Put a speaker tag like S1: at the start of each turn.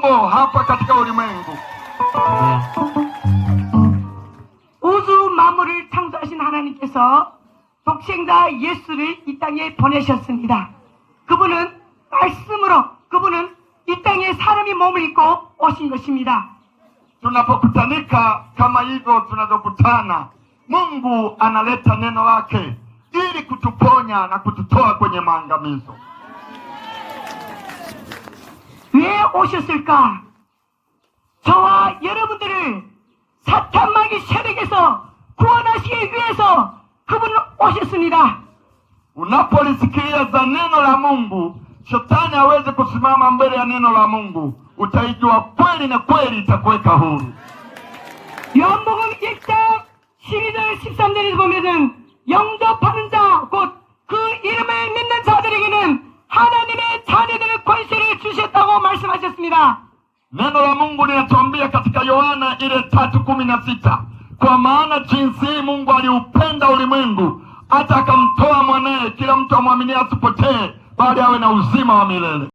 S1: mambo hapa katika ulimwengu.
S2: 우주 만물을 창조하신 하나님께서 독생자 예수를 이 땅에 보내셨습니다. 그분은 말씀으로 그분은 이 땅에 사람이 몸을 입고 오신 것입니다.
S1: Tunapokutanika kama hivyo tunavyokutana, Mungu analeta neno lake ili kutuponya na kututoa kwenye maangamizo.
S2: 왜 오셨을까? 저와 여러분들을 사탄 마귀 세력에서 구원하시기 위해서 그분은 오셨습니다.
S1: Unapolisikia za neno la Mungu, shetani hawezi kusimama mbele ya neno la Mungu. Utaijua kweli na kweli itakuweka huru.
S2: 요한복음 1장 12절 13절에서 보면은 영접하는 자 곧 그 이름을 믿는 자들에게는 하나님의 자녀들의 권세
S1: Neno la Mungu linatuambia katika Yohana ile tatu kumi na sita kwa maana jinsi Mungu aliupenda ulimwengu hata akamtoa mwanaye, kila mtu amwaminie asipotee, bali awe na uzima wa milele.